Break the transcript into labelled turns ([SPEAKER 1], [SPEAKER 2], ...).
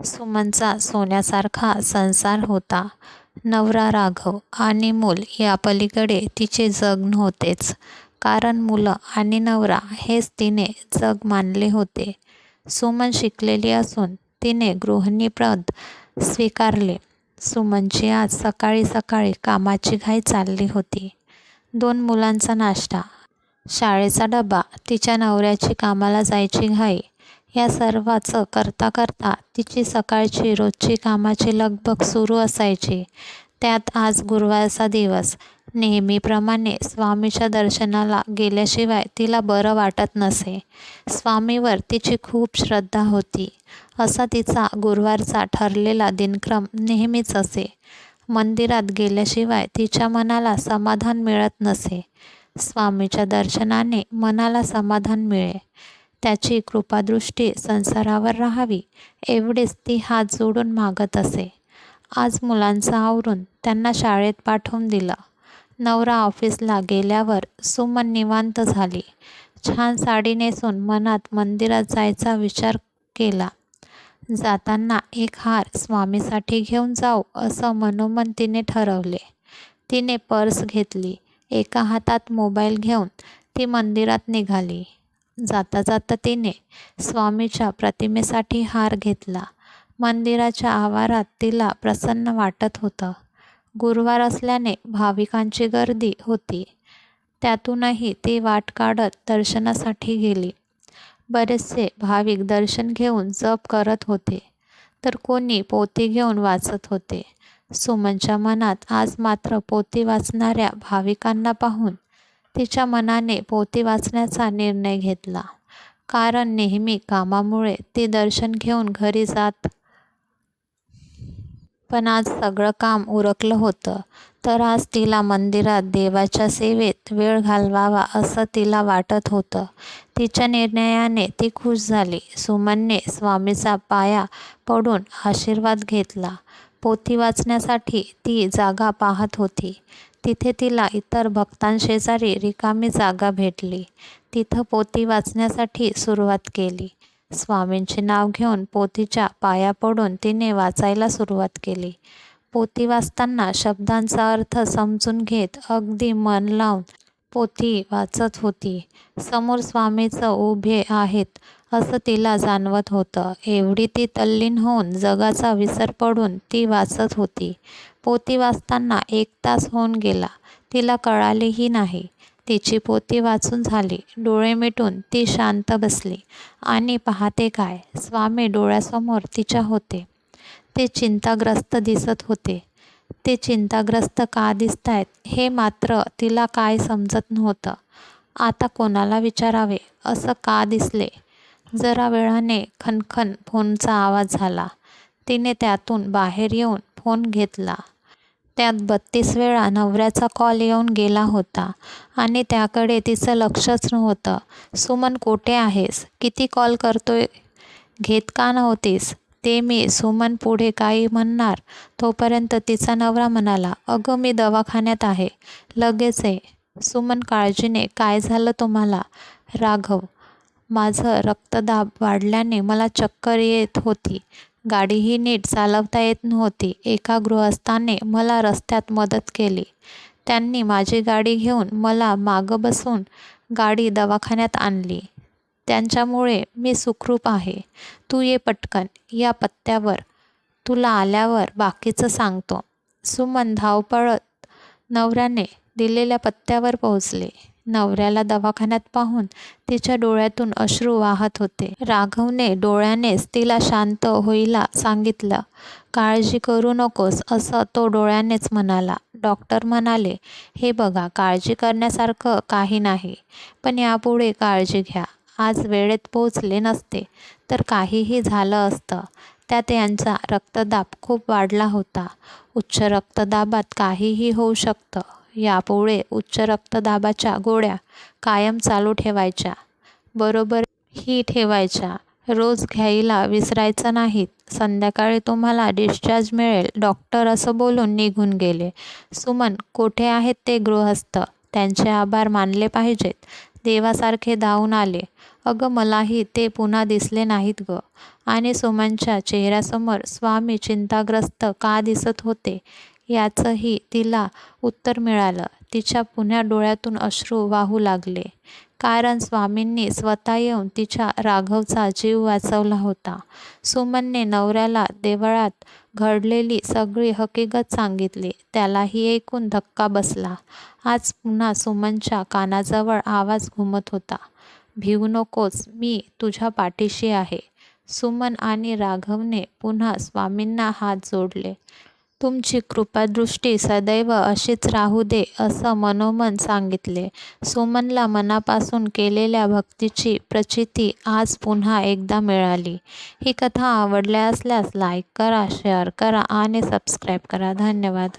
[SPEAKER 1] सुमनचा सोन्यासारखा संसार होता. नवरा राघव आणि मूल यापलीकडे तिचे जग नव्हतेच. कारण मुलं आणि नवरा हेच तिने जग मानले होते. सुमन शिकलेली असून तिने गृहिणीप्रद स्वीकारले. सुमनची आज सकाळी सकाळी कामाची घाई चालली होती. दोन मुलांचा नाश्ता, शाळेचा डबा, तिच्या नवऱ्याची कामाला जायची घाई या सर्वाचं करता करता तिची सकाळची रोजची कामाची लगबग सुरू असायची. त्यात आज गुरुवारचा दिवस. नेहमीप्रमाणे स्वामीच्या दर्शनाला गेल्याशिवाय तिला बरं वाटत नसे. स्वामीवर तिची खूप श्रद्धा होती. असा तिचा गुरुवारचा ठरलेला दिनक्रम नेहमीच असे. मंदिरात गेल्याशिवाय तिच्या मनाला समाधान मिळत नसे. स्वामीच्या दर्शनाने मनाला समाधान मिळे, त्याची कृपादृष्टी संसारावर राहावी एवढेच ती हात जोडून मागत असे. आज मुलांचं आवरून त्यांना शाळेत पाठवून दिलं. नवरा ऑफिसला गेल्यावर सुमन निवांत झाली. छान साडी नेसून मनात मंदिरात जायचा विचार केला. जाताना एक हार स्वामीसाठी घेऊन जाऊ असं मनोमन तिने ठरवले. तिने पर्स घेतली. एका हातात मोबाईल घेऊन ती मंदिरात निघाली. जाता जाता तिने स्वामीच्या प्रतिमेसाठी हार घेतला. मंदिराच्या आवारात तिला प्रसन्न वाटत होतं. गुरुवार असल्याने भाविकांची गर्दी होती. त्यातूनही ती वाट काढत दर्शनासाठी गेली. बरेचसे भाविक दर्शन घेऊन जप करत होते, तर कोणी पोती घेऊन वाचत होते. सुमनच्या मनात आज मात्र पोती वाचणाऱ्या भाविकांना पाहून तिच्या मनाने पोथी वाचण्याचा निर्णय घेतला. कारण नेहमी कामामुळे ती दर्शन घेऊन घरी जात. पण आज सगळं काम उरकलं होतं, तर आज तिला मंदिरात देवाच्या सेवेत वेळ घालवावा असं तिला वाटत होतं. तिच्या निर्णयाने ती खुश झाली. सुमनने स्वामीचा पाया पडून आशीर्वाद घेतला. पोथी वाचण्यासाठी ती जागा पाहत होती. तिथे तिला इतर भक्तांशेजारी रिकामी जागा भेटली. तिथं पोथी वाचण्यासाठी सुरुवात केली. स्वामींचे नाव घेऊन पोथीच्या पाया पडून तिने वाचायला सुरुवात केली. पोथी वाचताना शब्दांचा अर्थ समजून घेत अगदी मन लावून पोथी वाचत होती. समोर स्वामीचं उभे आहेत असं तिला जाणवत होतं. एवढी ती तल्लीन होऊन जगाचा विसर पडून ती वाचत होती. पोती वाचताना एक तास होऊन गेला तिला कळालेही नाही. तिची पोती वाचून झाली. डोळे मिटून ती शांत बसली आणि पाहते काय, स्वामी डोळ्यासमोर तिच्या होते. ते चिंताग्रस्त दिसत होते. ते चिंताग्रस्त का दिसत आहेत हे मात्र तिला काय समजत नव्हतं. आता कोणाला विचारावे असं का दिसले? जरा वेळाने खणखण फोनचा आवाज झाला. तिने त्यातून बाहेर येऊन फोन घेतला. त्यात बत्तीस वेळा नवऱ्याचा कॉल येऊन गेला होता आणि त्याकडे तिचं लक्षच नव्हतं. सुमन कोठे आहेस? किती कॉल करतोय, घेत का नव्हतीस? ते मी सुमन पुढे काही म्हणणार तोपर्यंत तिचा नवरा म्हणाला, अगं मी दवाखान्यात आहे, लगेच आहे सुमन काळजीने काय झालं तुम्हाला? राघव, माझं रक्तदाब वाढल्याने मला चक्कर येत होती. गाडीही नीट चालवता येत नव्हती. एका गृहस्थाने मला रस्त्यात मदत केली. त्यांनी माझी गाडी घेऊन मला मागं बसून गाडी दवाखान्यात आणली. त्यांच्यामुळे मी सुखरूप आहे. तू ये पटकन या पत्त्यावर. तुला आल्यावर बाकीचं सांगतो. सुमन धावपळत नवऱ्याने दिलेल्या पत्त्यावर पोहोचले नवऱ्याला दवाखान्यात पाहून तिच्या डोळ्यातून अश्रू वाहत होते. राघवने डोळ्यानेच तिला शांत होईला सांगितलं. काळजी करू नकोस असं तो डोळ्यानेच म्हणाला. डॉक्टर म्हणाले, हे बघा काळजी करण्यासारखं काही नाही. पण यापुढे काळजी घ्या. आज वेळेत पोहोचले नसते तर काहीही झालं असतं. त्यात यांचा रक्तदाब खूप वाढला होता. उच्च रक्तदाबात काहीही होऊ शकतं. यापुढे उच्च रक्तदाबाच्या गोळ्या कायम चालू ठेवायच्या. बरोबरही ठेवायच्या. रोज घ्यायला विसरायचं नाहीत. संध्याकाळी तुम्हाला डिस्चार्ज मिळेल डॉक्टर असं बोलून निघून गेले. सुमन, कोठे आहेत ते गृहस्थ? त्यांचे आभार मानले पाहिजेत. देवासारखे धावून आले. अगं मलाही ते पुन्हा दिसले नाहीत गं. आणि सुमनच्या चेहऱ्यासमोर स्वामी चिंताग्रस्त का दिसत होते याचंही तिला उत्तर मिळालं. तिच्या पुन्हा डोळ्यातून अश्रू वाहू लागले. कारण स्वामींनी स्वतः येऊन तिच्या राघवचा जीव वाचवला होता. सुमनने नवऱ्याला देवळात घडलेली सगळी हकीकत सांगितली. त्यालाही ऐकून धक्का बसला. आज पुन्हा सुमनच्या कानाजवळ आवाज घुमत होता. भिवू नकोस, मी तुझ्या पाठीशी आहे. सुमन आणि राघवने पुन्हा स्वामींना हात जोडले. तुमची कृपादृष्टी सदैव अशीच राहू दे असं मनोमन सांगितले. सुमनला मनापासून केलेल्या भक्तीची प्रचिती आज पुन्हा एकदा मिळाली. ही कथा आवडल्या असल्यास लाईक करा, शेअर करा आणि सबस्क्राईब करा. धन्यवाद.